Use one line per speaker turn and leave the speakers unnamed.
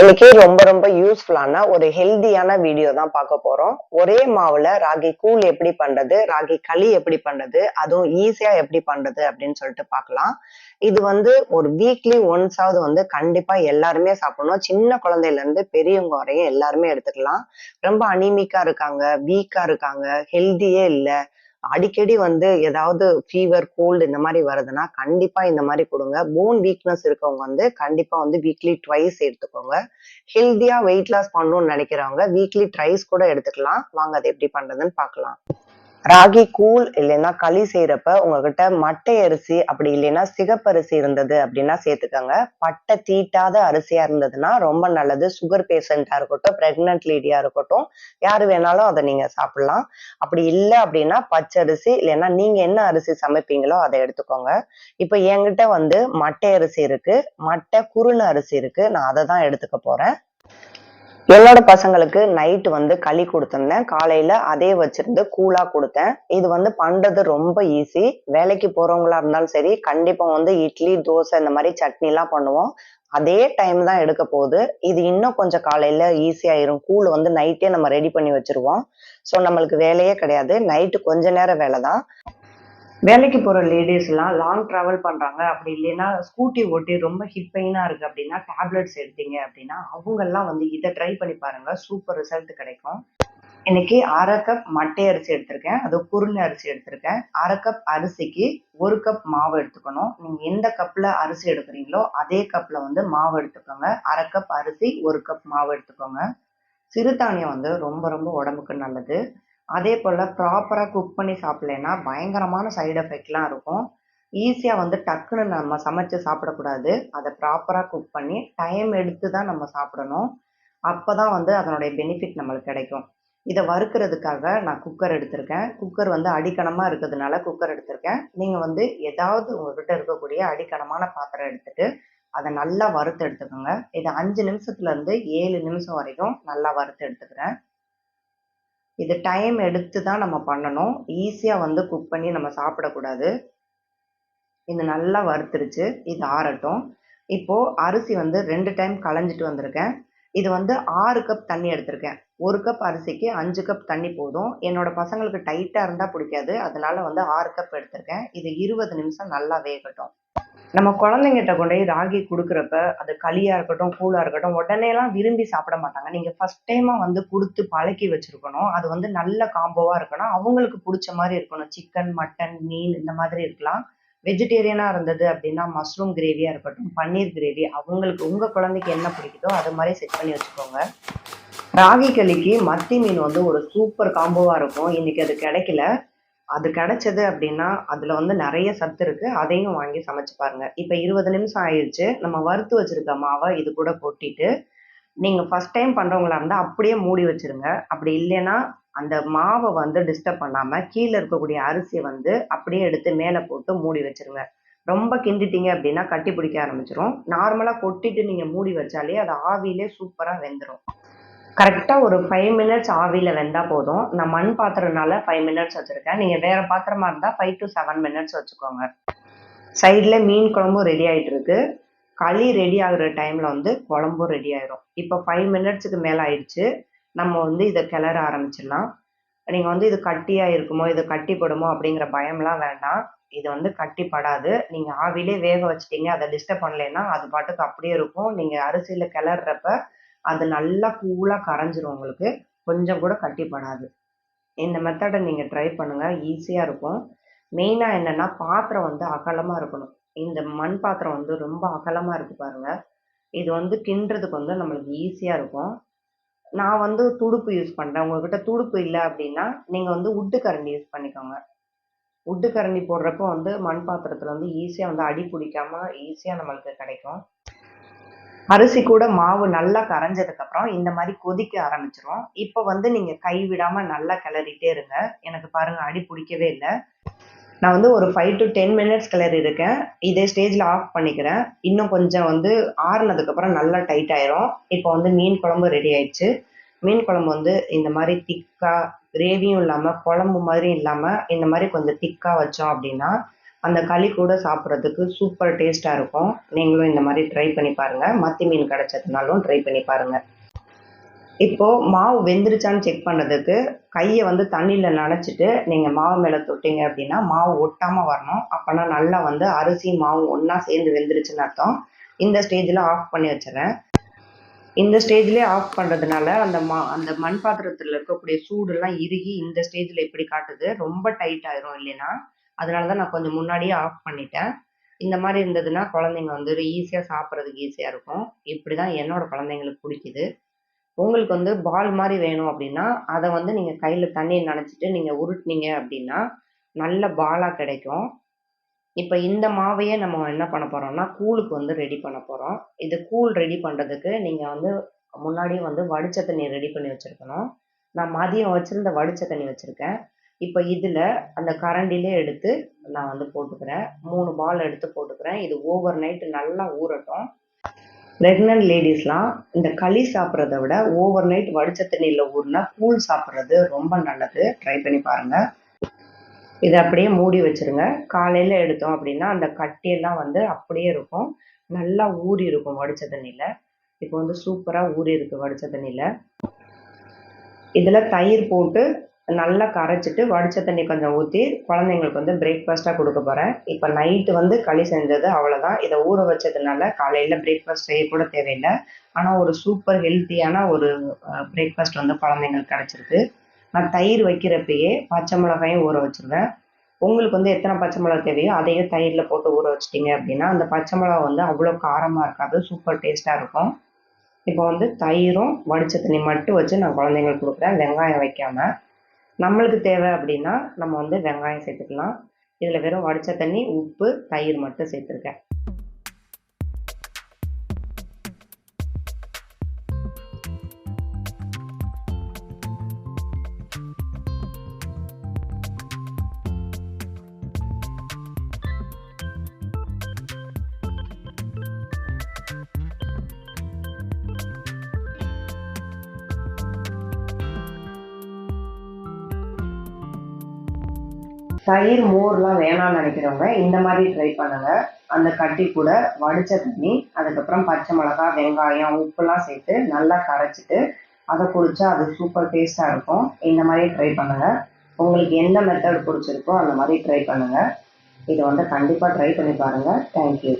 இன்னைக்கு ரொம்ப ரொம்ப யூஸ்ஃபுல்லான ஒரு ஹெல்தியான வீடியோ தான் பார்க்க போறோம். ஒரே மாவுல ராகி கூழ் எப்படி பண்றது ராகி களி எப்படி பண்றது அதுவும் ஈஸியா எப்படி பண்றது அப்படின்னு சொல்லிட்டு பார்க்கலாம். இது வந்து ஒரு வீக்லி ஒன்ஸாவது வந்து கண்டிப்பா எல்லாருமே சாப்பிடணும். சின்ன குழந்தையில இருந்து பெரியவங்க வரையும் எல்லாருமே எடுத்துக்கலாம். ரொம்ப அனிமிக்கா இருக்காங்க வீக்கா இருக்காங்க ஹெல்தியே இல்லை. அடிக்கடி வந்து ஏதாவது ஃபீவர் கோல்டு இந்த மாதிரி வருதுன்னா கண்டிப்பா இந்த மாதிரி கொடுங்க. போன் வீக்னஸ் இருக்கவங்க வந்து கண்டிப்பா வந்து வீக்லி ட்வைஸ் எடுத்துக்கோங்க. ஹெல்தியா வெயிட் லாஸ் பண்ணணும்னு நினைக்கிறவங்க வீக்லி ட்ரைஸ் கூட எடுத்துக்கலாம். வாங்க அது எப்படி பண்றதுன்னு பார்க்கலாம். ராகி கூழ் இல்லைன்னா களி செய்யறப்ப உங்ககிட்ட மட்டை அரிசி அப்படி இல்லைன்னா சிகப்பரிசி இருந்தது அப்படின்னா சேர்த்துக்கோங்க. பட்டை தீட்டாத அரிசியா இருந்ததுன்னா ரொம்ப நல்லது. சுகர் பேஷண்டா இருக்கட்டும் பிரெக்னன்ட் லேடியா இருக்கட்டும் யாரு வேணாலும் அதை நீங்க சாப்பிடலாம். அப்படி இல்லை அப்படின்னா பச்சரிசி இல்லைன்னா நீங்க என்ன அரிசி சமைப்பீங்களோ அதை எடுத்துக்கோங்க. இப்போ என்கிட்ட வந்து மட்டை அரிசி இருக்கு. மட்டை குருண அரிசி இருக்கு. நான் அதை தான் எடுத்துக்க போறேன். என்னோட பசங்களுக்கு நைட்டு வந்து களி கொடுத்துருந்தேன். காலையில அதே வச்சிருந்து கூலா கொடுத்தேன். இது வந்து பண்றது ரொம்ப ஈஸி வேலைக்கு போறவங்களா இருந்தாலும் சரி கண்டிப்பா வந்து இட்லி தோசை இந்த மாதிரி சட்னி எல்லாம் பண்ணுவோம். அதே டைம் தான் எடுக்க போகுது. இது இன்னும் கொஞ்சம் காலையில ஈஸியாயிரும் கூழ் வந்து நைட்டே நம்ம ரெடி பண்ணி வச்சிருவோம். ஸோ நம்மளுக்கு வேலையே கிடையாது. நைட்டு கொஞ்ச நேரம் வேலை தான். வேலைக்கு போகிற லேடிஸ்லாம் லாங் ட்ராவல் பண்ணுறாங்க அப்படி இல்லைன்னா ஸ்கூட்டி ஓட்டி ரொம்ப ஹிப் பெயினாக இருக்குது அப்படின்னா டேப்லெட்ஸ் எடுத்தீங்க அப்படின்னா அவங்கெல்லாம் வந்து இதை ட்ரை பண்ணி பாருங்கள் சூப்பர் ரிசல்ட் கிடைக்கும். இன்னைக்கு அரை கப் மட்டை அரிசி எடுத்திருக்கேன். அது குருணை அரிசி எடுத்திருக்கேன். அரை கப் அரிசிக்கு ஒரு கப் மாவு எடுத்துக்கணும். நீங்க எந்த கப்ல அரிசி எடுக்கிறீங்களோ அதே கப்ல வந்து மாவு எடுத்துக்கோங்க. அரை கப் அரிசி ஒரு கப் மாவு எடுத்துக்கோங்க. சிறுதானியம் வந்து ரொம்ப ரொம்ப உடம்புக்கு நல்லது. அதே போல் ப்ராப்பராக குக் பண்ணி சாப்பிட்லன்னா பயங்கரமான சைடு எஃபெக்ட்லாம் இருக்கும். ஈஸியாக வந்து டக்குன்னு நம்ம சமைச்சு சாப்பிடக்கூடாது. அதை ப்ராப்பராக குக் பண்ணி டைம் எடுத்து தான் நம்ம சாப்பிடணும். அப்போ தான் வந்து அதனுடைய பெனிஃபிட் நம்மளுக்கு கிடைக்கும். இதை வறுக்கிறதுக்காக நான் குக்கர் எடுத்திருக்கேன். குக்கர் வந்து அடிக்கணமாக இருக்கிறதுனால குக்கர் எடுத்திருக்கேன். நீங்கள் வந்து ஏதாவது உங்கள்கிட்ட இருக்கக்கூடிய அடிக்கணமான பாத்திரம் எடுத்துட்டு அதை நல்லா வறுத்து எடுத்துக்கோங்க. இதை அஞ்சு நிமிஷத்துலேருந்து ஏழு நிமிஷம் வரைக்கும் நல்லா வறுத்து எடுத்துக்கிறேன். இது டைம் எடுத்து தான் நம்ம பண்ணணும். ஈஸியாக வந்து குக் பண்ணி நம்ம சாப்பிடக்கூடாது. இது நல்லா வறுத்துருச்சு. இது ஆறட்டும். இப்போது அரிசி வந்து ரெண்டு டைம் களைஞ்சிட்டு வந்திருக்கேன். இது வந்து ஆறு கப் தண்ணி எடுத்திருக்கேன். ஒரு கப் அரிசிக்கு அஞ்சு கப் தண்ணி போதும். என்னோட பசங்களுக்கு டைட்டாக இருந்தால் பிடிக்காது. அதனால வந்து ஆறு கப் எடுத்திருக்கேன். இது இருபது நிமிஷம் நல்லா வேகட்டும். நம்ம குழந்தைங்கிட்ட கொண்டு போய் ராகி கொடுக்குறப்ப அது களியாக இருக்கட்டும் கூழாக இருக்கட்டும் உடனேலாம் விரும்பி சாப்பிட மாட்டாங்க. நீங்கள் ஃபஸ்ட் டைமாக வந்து கொடுத்து பழக்கி வச்சிருக்கணும். அது வந்து நல்ல காம்போவாக இருக்கணும். அவங்களுக்கு பிடிச்ச மாதிரி இருக்கணும். சிக்கன் மட்டன் மீன் இந்த மாதிரி இருக்கலாம். வெஜிடேரியனாக இருந்தது அப்படின்னா மஷ்ரூம் கிரேவியாக இருக்கட்டும் பன்னீர் கிரேவி அவங்களுக்கு உங்கள் குழந்தைக்கு என்ன பிடிக்குதோ அது மாதிரி செட் பண்ணி வச்சுக்கோங்க. ராகி களிக்கு மத்தி மீன் வந்து ஒரு சூப்பர் காம்போவாக இருக்கும். இன்றைக்கி அது கிடைக்கல. அது கிடைச்சது அப்படின்னா அதில் வந்து நிறைய சத்து இருக்கு. அதையும் வாங்கி சமைச்சு பாருங்கள் இப்போ இருபது நிமிஷம் ஆயிடுச்சு நம்ம வறுத்து வச்சுருக்க மாவை இது கூட கொட்டிட்டு நீங்கள் ஃபர்ஸ்ட் டைம் பண்ணுறவங்களா இருந்தால் அப்படியே மூடி வச்சுருங்க. அப்படி இல்லைன்னா அந்த மாவை வந்து டிஸ்டர்ப் பண்ணாமல் கீழே இருக்கக்கூடிய அரிசியை வந்து அப்படியே எடுத்து மேலே போட்டு மூடி வச்சுருங்க. ரொம்ப கிண்டிட்டீங்க அப்படின்னா கட்டி பிடிக்க ஆரம்பிச்சிரும். நார்மலாக கொட்டிட்டு நீங்கள் மூடி வச்சாலே அது ஆவியிலே சூப்பராக வெந்துடும் கரெக்டாக ஒரு ஃபைவ் மினிட்ஸ் ஆவியில் வெந்தால் போதும். நான் மண் பாத்திரம்னால ஃபைவ் மினிட்ஸ் வச்சுருக்கேன். நீங்கள் வேறு பாத்திரமா இருந்தால் ஃபைவ் டு செவன் மினிட்ஸ் வச்சுக்கோங்க. சைடில் மீன் குழம்பும் ரெடி ஆகிட்டு இருக்கு. களி ரெடி ஆகுற டைமில் வந்து குழம்பும் ரெடி ஆயிரும். இப்போ ஃபைவ் மினிட்ஸுக்கு மேலே ஆயிடுச்சு. நம்ம வந்து இதை கிளற ஆரம்பிச்சிடலாம். நீங்கள் வந்து இது கட்டியாக இருக்குமோ இது கட்டிப்படுமோ அப்படிங்கிற பயம்லாம் வேண்டாம். இது வந்து கட்டிப்படாது. நீங்கள் ஆவிலே வேக வச்சிட்டீங்க அதை டிஸ்டர்ப் பண்ணலைன்னா அது பாட்டுக்கு அப்படியே இருக்கும். நீங்கள் அரிசியில் கிளறப்ப அது நல்லா கூலாக கரைஞ்சிரும் உங்களுக்கு. கொஞ்சம் கூட கட்டிப்படாது. இந்த மெத்தடை நீங்கள் ட்ரை பண்ணுங்கள் ஈஸியாக இருக்கும். மெயினாக என்னென்னா பாத்திரம் வந்து அகலமாக இருக்கணும். இந்த மண் பாத்திரம் வந்து ரொம்ப அகலமாக இருக்குது பாருங்கள் இது வந்து கிண்டுறதுக்கு வந்து நம்மளுக்கு ஈஸியாக இருக்கும். நான் வந்து துடுப்பு யூஸ் பண்ணுறேன் உங்கள்கிட்ட துடுப்பு இல்லை அப்படின்னா நீங்கள் வந்து உட்டு கரண்டி யூஸ் பண்ணிக்கோங்க. உட்டு கரண்டி போடுறப்போ வந்து மண் பாத்திரத்தில் வந்து ஈஸியாக வந்து அடி பிடிக்காம ஈஸியாக நம்மளுக்கு கிடைக்கும். அரிசி கூட மாவு நல்லா கரைஞ்சதுக்கப்புறம் இந்த மாதிரி கொதிக்க ஆரம்பிச்சிரும். இப்போ வந்து நீங்கள் கை விடாமல் நல்லா கிளறிட்டே இருங்க. எனக்கு பாருங்கள் அடி பிடிக்கவே இல்லை. நான் வந்து ஒரு ஃபைவ் டு டென் மினிட்ஸ் கிளறி இருக்கேன். இதே ஸ்டேஜில் ஆஃப் பண்ணிக்கிறேன். இன்னும் கொஞ்சம் வந்து ஆறுனதுக்கப்புறம் நல்லா டைட் ஆயிரும். இப்போ வந்து மீன் குழம்பு ரெடி ஆயிடுச்சு. மீன் குழம்பு வந்து இந்த மாதிரி திக்காக கிரேவியும் இல்லாமல் குழம்பு மாதிரி இல்லாமல் இந்த மாதிரி கொஞ்சம் திக்காக வச்சோம் அப்படின்னா அந்த களி கூட சாப்பிட்றதுக்கு சூப்பர் டேஸ்ட்டாக இருக்கும். நீங்களும் இந்த மாதிரி ட்ரை பண்ணி பாருங்கள் மத்தி மீன் கிடச்சதுனாலும் ட்ரை பண்ணி பாருங்கள் இப்போது மாவு வெந்துருச்சான்னு செக் பண்ணுறதுக்கு கையை வந்து தண்ணியில் நனைச்சிட்டு நீங்கள் மாவு மேலே தொட்டிங்க அப்படின்னா மாவு ஒட்டாமல் வரணும். அப்போனா நல்லா வந்து அரிசி மாவு ஒன்றா சேர்ந்து வெந்துருச்சுன்னு அர்த்தம். இந்த ஸ்டேஜில் ஆஃப் பண்ணி வச்சிடறேன். இந்த ஸ்டேஜ்லேயே ஆஃப் பண்ணுறதுனால அந்த மா அந்த மண் பாத்திரத்தில் இருக்கக்கூடிய சூடெல்லாம் இறுகி இந்த ஸ்டேஜில் இப்படி காட்டுது. ரொம்ப டைட் ஆயிரும் இல்லைன்னா. அதனால தான் நான் கொஞ்சம் முன்னாடியே ஆஃப் பண்ணிட்டேன். இந்த மாதிரி இருந்ததுன்னா குழந்தைங்க வந்து ஈஸியாக சாப்பிட்றதுக்கு ஈஸியாக இருக்கும். இப்படி தான் என்னோடய குழந்தைங்களுக்கு பிடிக்குது. உங்களுக்கு வந்து பால் மாதிரி வேணும் அப்படின்னா அதை வந்து நீங்கள் கையில் தண்ணியை நனைச்சிட்டு நீங்கள் உருட்டுனீங்க அப்படின்னா நல்ல பாலாக கிடைக்கும். இப்போ இந்த மாவையே நம்ம என்ன பண்ண போகிறோம்னா கூழுக்கு வந்து ரெடி பண்ண போகிறோம் இது கூழ் ரெடி பண்ணுறதுக்கு நீங்கள் வந்து முன்னாடியே வந்து வடிச்ச தண்ணி ரெடி பண்ணி வச்சுருக்கணும். நான் மதியம் வச்சுருந்த வடிச்ச தண்ணி வச்சுருக்கேன். இப்போ இதில் அந்த கரண்டிலே எடுத்து நான் வந்து போட்டுக்கிறேன். மூணு பால் எடுத்து போட்டுக்கிறேன். இது ஓவர் நைட்டு நல்லா ஊறட்டும். ப்ரெக்னென்ட் லேடிஸ்லாம் இந்த களி சாப்பிட்றத விட ஓவர் நைட் வடிச்ச தண்ணியில் ஊறினா கூழ் சாப்பிட்றது ரொம்ப நல்லது. ட்ரை பண்ணி பாருங்கள் இதை அப்படியே மூடி வச்சிருங்க. காலையில் எடுத்தோம் அப்படின்னா அந்த கட்டியெல்லாம் வந்து அப்படியே இருக்கும். நல்லா ஊறி இருக்கும் வடிச்ச தண்ணியில். இப்போ வந்து சூப்பராக ஊறி இருக்கு வடிச்ச தண்ணியில். இதில் தயிர் போட்டு நல்லா கரைச்சிட்டு வடிச்ச தண்ணி கொஞ்சம் ஊற்றி குழந்தைங்களுக்கு வந்து பிரேக்ஃபாஸ்ட்டாக கொடுக்க போகிறேன் இப்போ நைட்டு வந்து களி செஞ்சது அவ்வளோதான் இதை ஊற வச்சதுனால காலையில் பிரேக்ஃபாஸ்ட் கூட தேவையில்லை. ஆனால் ஒரு சூப்பர் ஹெல்த்தியான ஒரு பிரேக்ஃபாஸ்ட் வந்து குழந்தைங்களுக்கு கிடச்சிருக்கு. நான் தயிர் வைக்கிறப்பயே பச்சை மிளகாயும் ஊற வச்சுருவேன். உங்களுக்கு வந்து எத்தனை பச்சை மிளகா தேவையோ அதையே தயிரில் போட்டு ஊற வச்சிட்டிங்க அப்படின்னா அந்த பச்சை மிளகா வந்து அவ்வளோ காரமாக இருக்காது சூப்பர் டேஸ்ட்டாக இருக்கும். இப்போ வந்து தயிரும் வடிச்ச தண்ணி மட்டும் வச்சு நான் குழந்தைங்களுக்கு கொடுக்குறேன். வெங்காயம் வைக்காமல் நம்மளுக்கு தேவை அப்படின்னா நம்ம வந்து வெங்காயம் சேர்த்துக்கலாம். இதில் வெறும் வடித்த தண்ணி உப்பு தயிர் மட்டும் சேர்த்துருக்கேன். தயிர் மோர்லாம் வேணாம்னு நினைக்கிறவங்க இந்த மாதிரி ட்ரை பண்ணுங்க. அந்த கட்டி கூட வடிச்ச தண்ணி அதுக்கப்புறம் பச்சை மிளகா வெங்காயம் உப்புலாம் சேர்த்து நல்லா கரைச்சிட்டு அதை குடிச்சா அது சூப்பர் டேஸ்ட்டாக இருக்கும். இந்த மாதிரி ட்ரை பண்ணுங்க. உங்களுக்கு எந்த மெத்தட் பிடிச்சிருக்கோ அந்த மாதிரி ட்ரை பண்ணுங்க. இதை வந்து கண்டிப்பாக ட்ரை பண்ணி பாருங்க. தேங்க்யூ